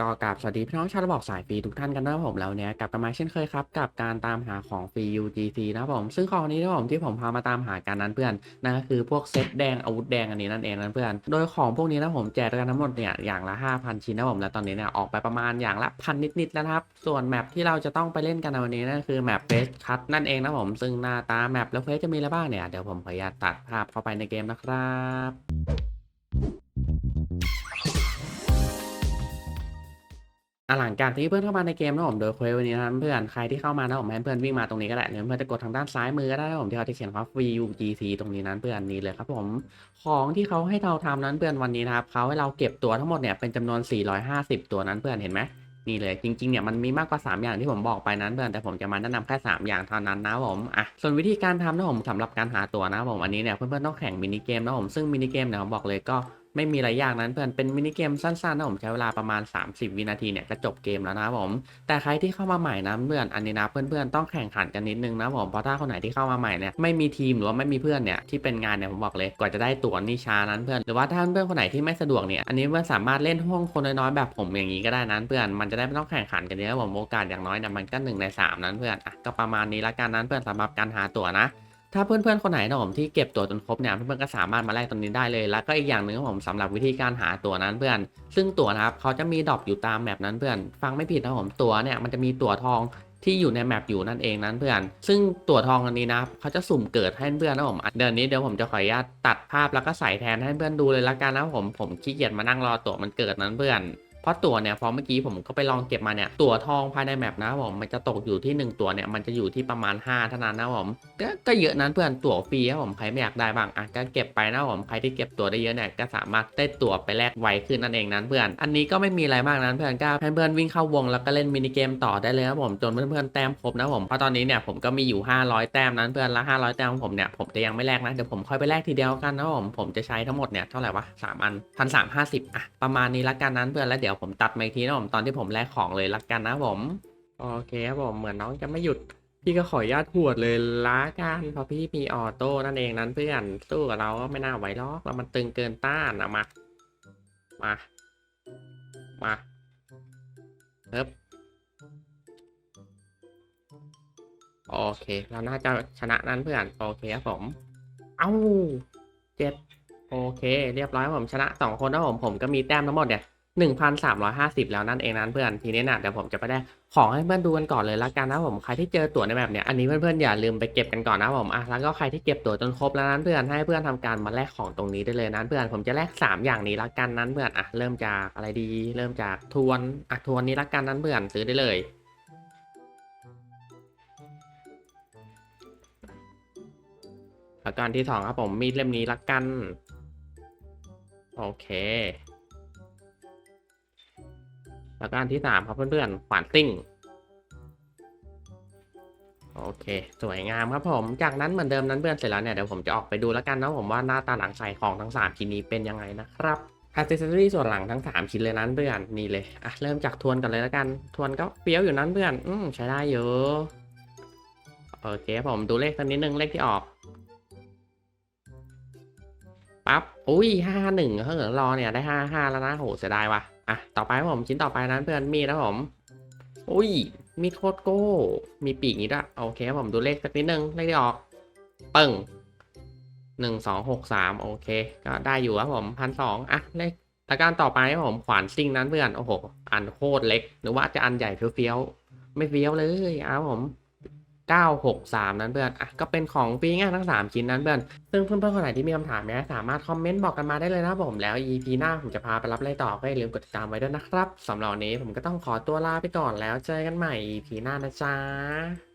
ก็กราบสวัสดีพี่น้องชาวระบอกสายฟรีทุกท่านกันนะครับผมแล้วเนี่ยกลับกันมาเช่นเคยครับกับการตามหาของฟรี UGC นะครับผมซึ่งของนี้นะครับผมที่ผมพามาตามหากันนั้นเพื่อนนั่นก็คือพวกเซตแดงอาวุธแดงอันนี้นั่นเองนั่นเพื่อน โดยของพวกนี้นะผมแจกกันทั้งหมดเนี่ยอย่างละ 5,000 ชิ้นนะผมและตอนนี้เนี่ยออกไปประมาณอย่างละพันนิดๆแล้วครับส่วนแมปที่เราจะต้องไปเล่นกันในวันนี้นั่นคือแมปเฟสคัทนั่นเองนะผมซึ่งหน้าตาแมปแล้วเฟสจะมีอะไรบ้างเนี่ยเดี๋ยวผมขออนุญาตตัดภาพเข้าไปในเกมนะครับ อะหลังจากที่เพื่อนเข้ามาในเกมนะผมโดยเควสวันนี้นะครับเพื่อนใครที่เข้ามานะผมให้เพื่อนวิ่งมาตรงนี้ก็ได้หรือเพื่อนจะกดทางด้านซ้ายมือก็ได้นะผมที่เขาจะเขียนว่า free UGC ตรงนี้นั้นเพื่อนนี้เลยครับผมของที่เขาให้เราทำนั้นเพื่อนวันนี้นะครับเขาให้เราเก็บตัวทั้งหมดเนี่ยเป็นจำนวน 450 ตัวนั้นเพื่อนเห็นไหมนี่เลยจริงๆเนี่ยมันมีมากกว่า 3 อย่างที่ผมบอกไปนั้นเพื่อนแต่ผมจะมาแนะนำแค่ 3 อย่างเท่านั้นนะผมอะส่วนวิธีการทำนะผมสำหรับการหาตัวนะผมอันนี้เนี่ยเพื่อนๆต้องแข่งมินิเกมนะผมซึ่งมินิเกมเนี่ยผมบอกเลยก็ ไม่มีอะไรยากนั้นเพื่อนเป็นมินิเกมสั้นๆนะผมใช้เวลาประมาณ 30 วินาทีเนี่ยก็จบเกมแล้วนะผม แต่ใครที่เข้ามาใหม่นะเพื่อนอันนี้นะเพื่อนๆต้องแข่งขันกันนิดนึงนะผมเพราะถ้าคนไหนที่เข้ามาใหม่เนี่ยไม่มีทีมหรือว่าไม่มีเพื่อนเนี่ยที่เป็นงานเนี่ยผมบอกเลยกว่าจะได้ตั๋วนี่ช้านั้นเพื่อนหรือว่าถ้าเพื่อนคนไหนที่ไม่สะดวกเนี่ยอันนี้เพื่อนสามารถเล่นห้องคนน้อยๆแบบผมอย่างนี้ก็ได้นั้นเพื่อนมันจะได้ไม่ต้องแข่งขันกันเยอะผมโอกาสอย่างน้อยเนี่ยมันก็หนึ่งในสามนั้นเพื่อนอะก็ประมาณนี้ละกันนั้นเพื่อนสำหรับการหาตั๋วนะ ถ้าเพื่อนๆคนไหนนะผมที่เก็บตั๋วจนครบเนี่ยเพื่อนๆก็สามารถมาแลกตรงนี้ได้เลย แล้วก็อีกอย่างหนึ่งผมสำหรับวิธีการหาตั๋วนั้นเพื่อน ซึ่งตั๋วนะครับเขาจะมีดรอปอยู่ตามแมปนั้นเพื่อน ฟังไม่ผิดนะผมตั๋วเนี่ยมันจะมีตั๋วทองที่อยู่ในแมปอยู่นั่นเองนั้นเพื่อน ซึ่งตั๋วทองอันนี้นะเขาจะสุ่มเกิดให้เพื่อนนะผมเดี๋ยวนี้เดี๋ยวผมจะขออนุญาตตัดภาพแล้วก็ใส่แทนให้เพื่อนดูเลยละกันนะผมผมขี้เกียจมานั่งรอตั๋วมันเกิดนั้นเพื่อน เพราะตั๋วเนี่ยพอเมื่อกี้ผมก็ไปลองเก็บมาเนี่ยตั๋วทองภายในแมปนะผมมันจะตกอยู่ที่ 1 ตั๋วเนี่ยมันจะอยู่ที่ประมาณ 5 เท่านั้นนะผมก็ก็เยอะนั้นเพื่อนตั๋วฟรีครับผมใครไม่อยากได้บ้างอะก็เก็บไปนะผมใครที่เก็บตั๋วได้เยอะเนี่ยก็สามารถได้ตั๋วไปแลกไวขึ้นนั่นเองนั้นเพื่อน อันนี้ก็ไม่มีอะไรมากนั้นเพื่อนก็ให้เพื่อนวิ่งเข้าวงแล้วก็เล่นมินิเกมต่อได้เลยครับผมจนเพื่อนๆแต้มครบนะผมเพราะตอนนี้เนี่ยผมก็มีอยู่ 500 แต้มนั้นเพื่อนละ500 แต้มของผมเนี่ยผมจะยังไม่แลกนะเดี๋ยวผมค่อยไปแลกทีเดียวกันนะผมผมจะใช้ทั้งหมดเนี่ยเท่าไหร่วะสามอันพันสามห้าสิบอะประมาณนี้ละกันนั้นเพื่อนแล้วเดี๋ยวผมตัดมาอีกทีนะผมตอนที่ผมแลกของเลยละกันนะผม โอเคครับผมเหมือนน้องจะไม่หยุด พี่ก็ขออนุญาตหวดเลยละกันเพราะพี่มีออโต้นั่นเองนั้นเพื่อนสู้กับเราก็ไม่น่าไหวหรอกแล้วมันตึงเกินต้านอะมา มามาเฮ้บโอเค เราน่าจะชนะนั้นเพื่อนโอเคครับผม เอ้าเจ็ดโอเค เรียบร้อยครับผมชนะสองคนนะผมผมก็มีแต้มทั้งหมดเนี่ย หนึ่งพันสามร้อยห้าสิบแล้วนั่นเองนั้นเพื่อนทีนี้นะเดี๋ยวผมจะไปได้ของให้เพื่อนดูกันก่อนเลยละกันนะผมใครที่เจอตั๋วในแบบเนี้ยอันนี้เพื่อนๆอย่าลืมไปเก็บกันก่อนนะผมอะแล้วก็ใครที่เก็บตั๋วจนครบแล้วนั้นเพื่อนให้เพื่อนทำการมาแลกของตรงนี้ได้เลยนั้นเพื่อนผมจะแลกสามอย่างนี้ละกันนั้นเพื่อนอะเริ่มจากอะไรดี เริ่มจากทวนอะทวนนี้ละกันนั้นเพื่อนซื้อได้เลยแล้วก็อันที่สองครับผมมีดเล่มนี้ละกันโอเค แล้วก็อันที่สามครับเพื่อนๆขวานซิ่ง โอเค สวยงามครับผม จากนั้นเหมือนเดิมนั้นเพื่อนเสร็จแล้วเนี่ยเดี๋ยวผมจะออกไปดูแล้วกันนะผมว่าหน้าตาหลังใส่ของทั้ง3ชิ้นนี้เป็นยังไงนะครับอ c เซสซอรี่ส่วนหลังทั้ง 3 ชิ้นเลยนั้นเพื่อนนี่เลยอะเริ่มจากทวนกันเลยแล้วกัน ทวนก็เปี้ยวอยู่นั้นเพื่อน อืมใช้ได้เยอะโอเคผมดูเลขสักนิดนึงเลขที่ออกปั๊บอุ้ยห้าหนึ่งเฮ้ยรอเนี่ยได้ห้าห้าแล้วนะโหเสียดายว่ะ อะต่อไปครับผมชิ้นต่อไปนั้นเพื่อนมีดนะผมอุ้ยมีดโคตรโก้ มีปีกนี้ด้วยโอเคครับผมดูเลขสักนิดนึงเลขที่ออกปึ้งหนึ่งสองหกสามโอเค ก็ได้อยู่ครับผมพันสองอะเลขแล้วการต่อไปครับผมขวานซิ่งนั้นเพื่อนโอ้โหอันโคตรเล็ก หรือว่าจะอันใหญ่เฟี้ยวๆไม่เฟี้ยวเลยอ้าวผม 963 นั้นเพื่อน อะ ก็เป็นของฟรีง่ายทั้ง 3 ชิ้นนั้นเพื่อน ซึ่งเพื่อนๆคนไหนที่มีคำถามเนี่ยสามารถคอมเมนต์บอกกันมาได้เลยนะผม แล้ว EP หน้าผมจะพาไปรับอะไรต่อ ก็อย่าลืมกดติดตามไว้ด้วยนะครับสำหรับวันนี้ผมก็ต้องขอตัวลาไปก่อนแล้วเจอกันใหม่ EP หน้านะจ๊ะ